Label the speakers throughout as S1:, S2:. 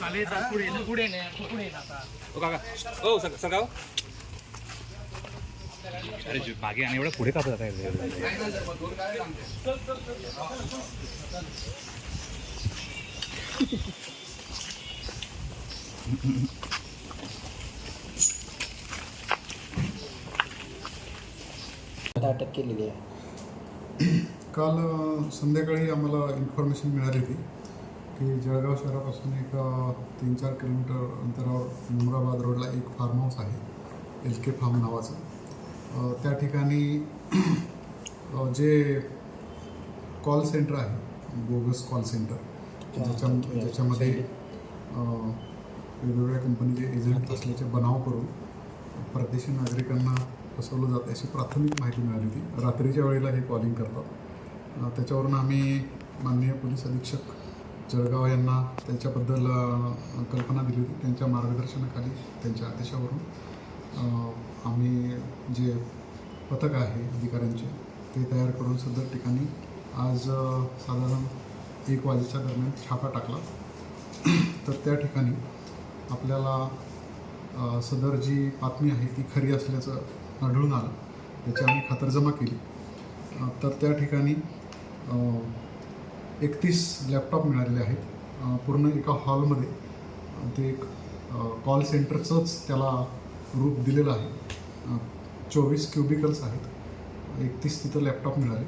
S1: चालेल चाल पुढे तू पुढे नाही तू पुढे ये आता.
S2: ओ काका. ओ सर सर गाव अरे जी- मागे आणि एवढं पुढे का जात आहे?
S3: अटक केलेली आहे.
S4: काल अ, संध्याकाळी आम्हाला इन्फॉर्मेशन मिळाली होती. की जळगाव शहरापासून एक तीन चार किलोमीटर अंतरावर मुमराबाद रोडला एक फार्म हाऊस आहे एल के फार्म नावाचं. त्या ठिकाणी जे कॉल सेंटर आहे बोगस कॉल सेंटर ज्याच्या ज्याच्यामध्ये वेगवेगळ्या कंपनीचे एजंट असल्याचे बनाव करून परदेशी नागरिकांना फसवलं जातं अशी प्राथमिक माहिती मिळाली होती. रात्रीच्या वेळेला हे कॉलिंग करतात. त्याच्यावरून आम्ही माननीय पोलीस अधीक्षक जळगाव यांना त्यांच्याबद्दल कल्पना दिली होती. त्यांच्या मार्गदर्शनाखाली त्यांच्या आदेशावरून आम्ही जे पथक आहे अधिकाऱ्यांचे ते तयार करून सदर ठिकाणी आज साधारण एक वाजेच्या दरम्यान छापा टाकला. तर त्या ठिकाणी आपल्याला सदर जी बातमी आहे ती खरी असल्याचं आढळून आलं. त्याची आम्ही खातरजमा केली. तर त्या ठिकाणी एकतीस लॅपटॉप मिळालेले आहेत. पूर्ण एका हॉलमध्ये ते एक कॉल सेंटरचंच त्याला रूप दिलेलं आहे. चोवीस क्युबिकल्स आहेत. एकतीस तिथं लॅपटॉप मिळाले.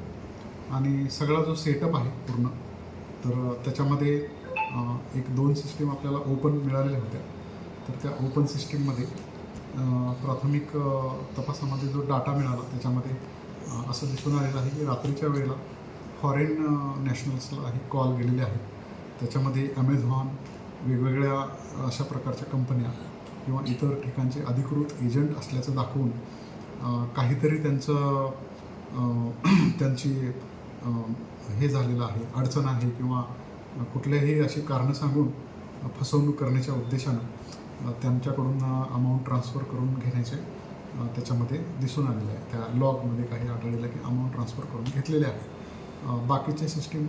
S4: आणि सगळा जो सेटअप आहे पूर्ण तर त्याच्यामध्ये एक दोन सिस्टीम आपल्याला ओपन मिळालेल्या होत्या. तर त्या ओपन सिस्टीममध्ये प्राथमिक तपासामध्ये जो डाटा मिळाला त्याच्यामध्ये असं दिसून आलेलं आहे की रात्रीच्या वेळेला फॉरेन नॅशनल्सला हे कॉल गेलेले आहेत त्याच्यामध्ये ॲमेझॉन वेगवेगळ्या अशा प्रकारच्या कंपन्या किंवा इतर ठिकाणचे अधिकृत एजंट असल्याचं दाखवून काहीतरी त्यांचं त्यांची हे झालेलं आहे अडचण आहे किंवा कुठल्याही अशी कारणं सांगून फसवणूक करण्याच्या उद्देशानं त्यांच्याकडून अमाऊंट ट्रान्सफर करून घेण्याचे त्याच्यामध्ये दिसून आलेलं आहे. त्या लॉगमध्ये काही आढळलेलं की अमाऊंट ट्रान्सफर करून घेतलेले आहे. बाकीचे सिस्टीम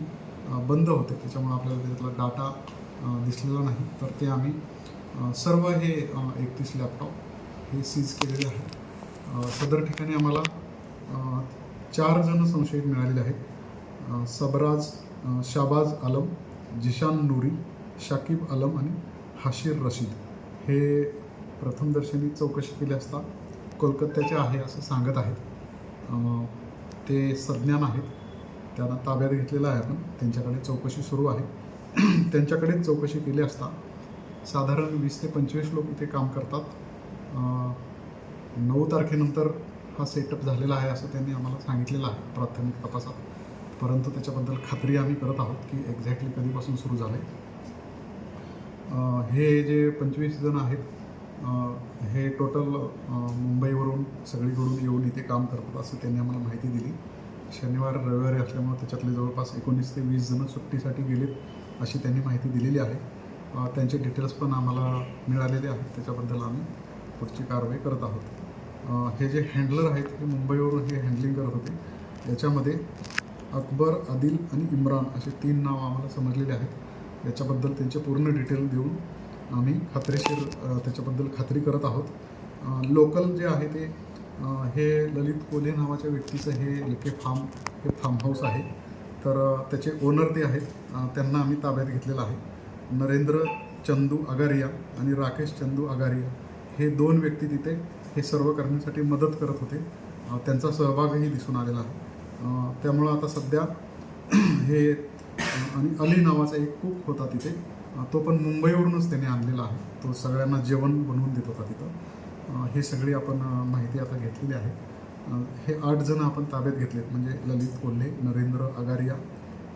S4: बंद होते. त्याच्यामुळे आपल्याला त्याच्यातला डाटा दिसलेला नाही. तर ते आम्ही सर्व हे एकतीस लॅपटॉप हे सीज केलेले आहे सदर ठिकाणी आम्हाला चार जण संशयित मिळालेले आहेत. सबराज शाबाज आलम जिशान नूरी शाकिब आलम आणि हाशीर रशीद. हे प्रथमदर्शनी चौकशी केली असता कोलकात्याचे आहे असं सांगत आहेत. ते सज्ञान आहेत. त्यांना ताब्यात घेतलेलं आहे आपण. त्यांच्याकडे चौकशी सुरू आहे. त्यांच्याकडेच चौकशी केली असता साधारण वीस ते पंचवीस लोक इथे काम करतात. नऊ तारखेनंतर हा सेटअप झालेला आहे असं त्यांनी आम्हाला सांगितलेलं आहे प्राथमिक तपासात. परंतु त्याच्याबद्दल खात्री आम्ही करत आहोत की एक्झॅक्टली कधीपासून सुरू झालं आहे हे जे पंचवीस जण आहेत हे टोटल मुंबईवरून सगळीकडून येऊन इथे काम करतात असं त्यांनी आम्हाला माहिती दिली. शनिवार रविवारी असल्यामुळे त्याच्यातले जवळपास एकोणीस ते वीस जणं सुट्टीसाठी गेलेत अशी त्यांनी माहिती दिलेली आहे. त्यांचे डिटेल्स पण आम्हाला मिळालेले आहेत. त्याच्याबद्दल आम्ही पुढची कारवाई करत आहोत. हे जे हँडलर आहेत हे मुंबईवरून हे हँडलिंग करत होते. याच्यामध्ये अकबर आदिल आणि इम्रान असे तीन नाव आम्हाला समजलेले आहेत. याच्याबद्दल त्यांचे पूर्ण डिटेल देऊन आम्ही खात्रीशीर त्याच्याबद्दल खात्री करत आहोत. लोकल जे आहे ते हे ललित कोले नावाच्या व्यक्तीचं हे एल फार्म हे फार्म हाऊस आहे. तर त्याचे ओनर ते आहेत. त्यांना आम्ही ताब्यात घेतलेलं आहे. नरेंद्र चंदू अगारिया आणि राकेश चंदू अगारिया हे दोन व्यक्ती तिथे हे सर्व करण्यासाठी मदत करत होते. त्यांचा सहभागही दिसून आलेला आहे. त्यामुळं आता सध्या हे आणि अली नावाचा एक कुक होता तिथे. तो पण मुंबईवरूनच त्याने आणलेला आहे. तो सगळ्यांना जेवण बनवून देत होता तिथं. हे सगळी आपण माहिती आता घेतलेली आहे. हे आठ जण आपण ताब्यात घेतलेत. म्हणजे ललित कोल्हे नरेंद्र अगारिया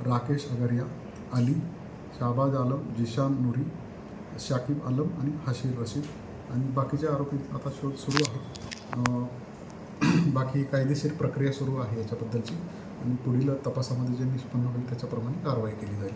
S4: राकेश अगारिया अली शाहबाज आलम जिशान नुरी शाकिब आलम आणि हशीर रशीद. आणि बाकीचे आरोपी आता शोध सुरू आहे बाकी कायदेशीर प्रक्रिया सुरू आहे याच्याबद्दलची. आणि पुढील तपासामध्ये जे निष्पन्न होईल त्याच्याप्रमाणे कारवाई केली जाईल.